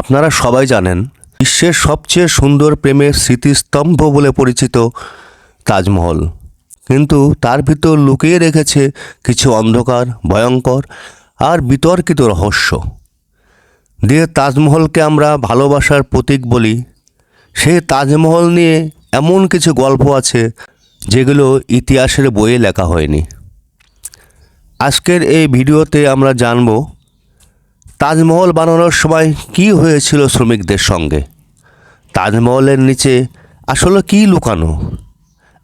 আপনারা সবাই জানেন, বিশ্বের সবচেয়ে সুন্দর প্রেমের স্মৃতিস্তম্ভ বলে পরিচিত তাজমহল। কিন্তু তার ভিতর লুকিয়ে রেখেছে কিছু অন্ধকার, ভয়ঙ্কর আর বিতর্কিত রহস্য। দিয়ে তাজমহলকে আমরা ভালোবাসার প্রতীক বলি সেই তাজমহল নিয়ে এমন কিছু গল্প আছে যেগুলো ইতিহাসের বইয়ে লেখা হয়নি। আজকের এই ভিডিওতে আমরা জানব তাজমহল বানানোর সময় কি হয়েছিল শ্রমিকদের সঙ্গে? তাজমহলের নিচে আসলে কী লুকানো?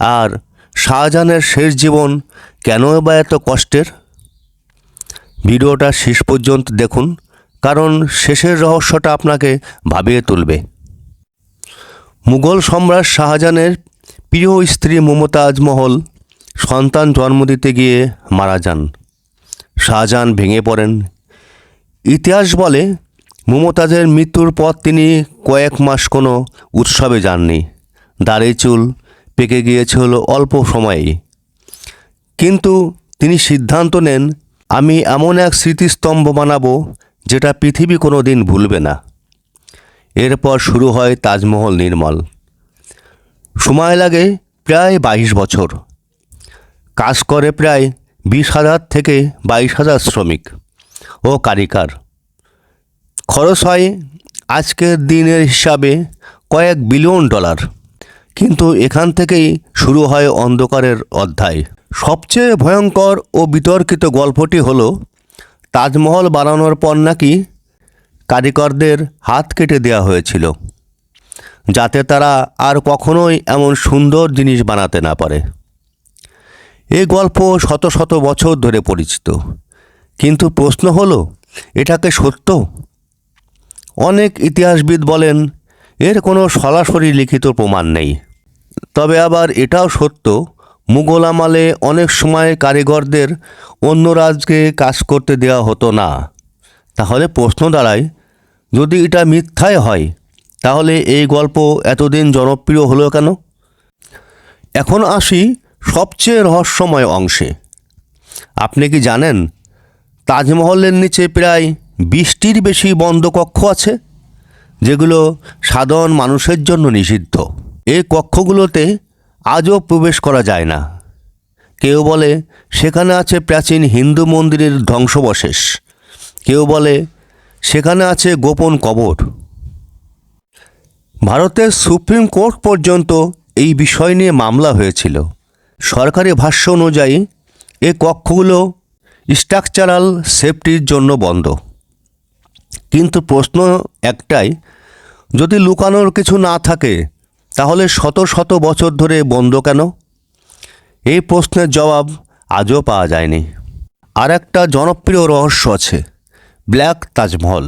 আর শাহজাহানের শেষ জীবন কেন বা এত কষ্টের? ভিডিওটা শেষ পর্যন্ত দেখুন, কারণ শেষের রহস্যটা আপনাকে ভাবিয়ে তুলবে। মুঘল সম্রাট শাহজাহানের প্রিয় স্ত্রী মমতাজ মহল সন্তান জন্ম দিতে গিয়ে মারা যান। শাহজাহান ভেঙে পড়েন ইতিহাস বলে, মমতাজের মৃত্যুর পর তিনি কয়েক মাস কোনো উৎসবে যাননি। দাড়ি, চুল পেকে গিয়েছিল অল্প সময়েই। কিন্তু তিনি সিদ্ধান্ত নেন, আমি এমন এক স্মৃতিস্তম্ভ বানাবো যেটা পৃথিবী কোনো দিন ভুলবে না। এরপর শুরু হয় তাজমহল নির্মল। সময় লাগে প্রায় বাইশ বছর। কাজ করে প্রায় বিশ হাজার থেকে বাইশ হাজার শ্রমিক ও কারিগর। খরচ হয় আজকের দিনের হিসাবে কয়েক বিলিয়ন ডলার। কিন্তু এখান থেকেই শুরু হয় অন্ধকারের অধ্যায়। সবচেয়ে ভয়ঙ্কর ও বিতর্কিত গল্পটি হলো, তাজমহল বানানোর পর নাকি কারিগরদের হাত কেটে দেওয়া হয়েছিল, যাতে তারা আর কখনোই এমন সুন্দর জিনিস বানাতে না পারে। এই গল্প শত শত বছর ধরে পরিচিত, কিন্তু প্রশ্ন হলো এটাকে সত্য? অনেক ইতিহাসবিদ বলেন, এর কোনো সরাসরি লিখিত প্রমাণ নেই। তবে আবার এটাও সত্য, মুঘল আমলে অনেক সময় কারিগরদের অন্য রাজ্যে কাজ করতে দেওয়া হতো না। তাহলে প্রশ্ন দাঁড়ায়, যদি এটা মিথ্যাই হয়, তাহলে এই গল্প এতদিন জনপ্রিয় হলো কেন? এখন আসি সবচেয়ে রহস্যময় অংশে। আপনি কি জানেন, তাজমহলের নিচে প্রায় বিশটির বেশি বন্ধ কক্ষ আছে, যেগুলো সাধারণ মানুষের জন্য নিষিদ্ধ। এই কক্ষগুলোতে আজও প্রবেশ করা যায় না। কেউ বলে, সেখানে আছে প্রাচীন হিন্দু মন্দিরের ধ্বংসবশেষ। কেউ বলে, সেখানে আছে গোপন কবর। ভারতের সুপ্রিম কোর্ট পর্যন্ত এই বিষয় নিয়ে মামলা হয়েছিল। সরকারি ভাষ্য অনুযায়ী, এ কক্ষগুলো স্ট্রাকচারাল সেফটির জন্য বন্ধ। কিন্তু প্রশ্ন একটাই, যদি লুকানোর কিছু না থাকে, তাহলে শত শত বছর ধরে বন্ধ কেন? এই প্রশ্নের জবাব আজও পাওয়া যায়নি। আর একটা জনপ্রিয় রহস্য আছে, ব্ল্যাক তাজমহল।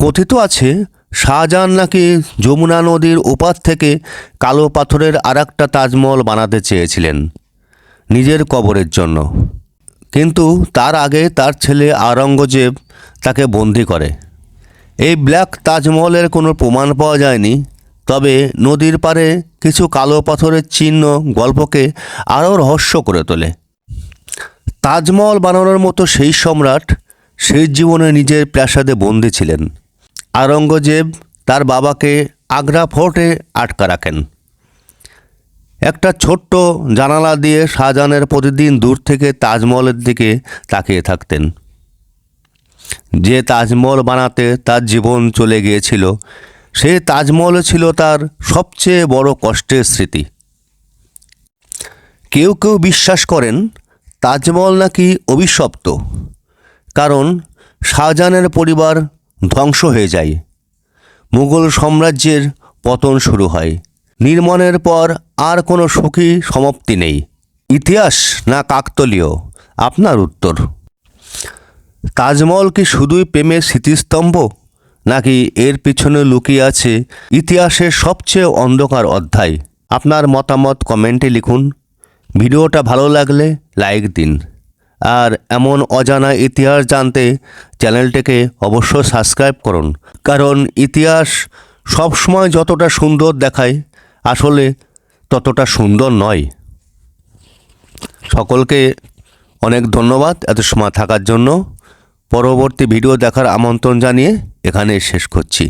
কথিত আছে, শাহজাহান নাকি যমুনা নদীর ওপার থেকে কালো পাথরের আর একটা তাজমহল বানাতে চেয়েছিলেন, নিজের কবরের জন্য। কিন্তু তার আগে তার ছেলে আওরঙ্গজেব তাকে বন্দি করে। এই ব্ল্যাক তাজমহলের কোনো প্রমাণ পাওয়া যায়নি, তবে নদীর পাড়ে কিছু কালো পাথরের চিহ্ন গল্পকে আরও রহস্য করে তোলে। তাজমহল বানানোর মতো সেই সম্রাট শেষ জীবনে নিজের প্রাসাদে বন্দি ছিলেন। আওরঙ্গজেব তার বাবাকে আগ্রা ফোর্টে আটকা রাখেন। একটা ছোট্ট জানালা দিয়ে শাহজাহানের প্রতিদিন দূর থেকে তাজমহলের দিকে তাকিয়ে থাকতেন। যে তাজমহল বানাতে তার জীবন চলে গিয়েছিল, সে তাজমহল ছিল তার সবচেয়ে বড় কষ্টের স্মৃতি। কেউ কেউ বিশ্বাস করেন, তাজমহল নাকি অভিশপ্ত, কারণ শাহজাহানের পরিবার ধ্বংস হয়ে যায়। মুঘল সাম্রাজ্যের পতন শুরু হয়। নির্মাণের পর আর কোনো সুখী সমাপ্তি নেই। ইতিহাস না কাকতলীয়? আপনার উত্তর। তাজমহল কি শুধুই প্রেমের স্মৃতিস্তম্ভ? নাকি এর পিছনে লুকিয়ে আছে ইতিহাসের সবচেয়ে অন্ধকার অধ্যায়? আপনার মতামত কমেন্টে লিখুন। ভিডিওটা ভালো লাগলে লাইক দিন। আর এমন অজানা ইতিহাস জানতে চ্যানেলটিকে অবশ্যই সাবস্ক্রাইব করুন। কারণ ইতিহাস সবসময় যতটা সুন্দর দেখায়, আসলে ততটা সুন্দর নয়। সকলকে অনেক ধন্যবাদ এত সময় থাকার জন্য। পরবর্তী ভিডিও দেখার আমন্ত্রণ জানিয়ে এখানে শেষ করছি।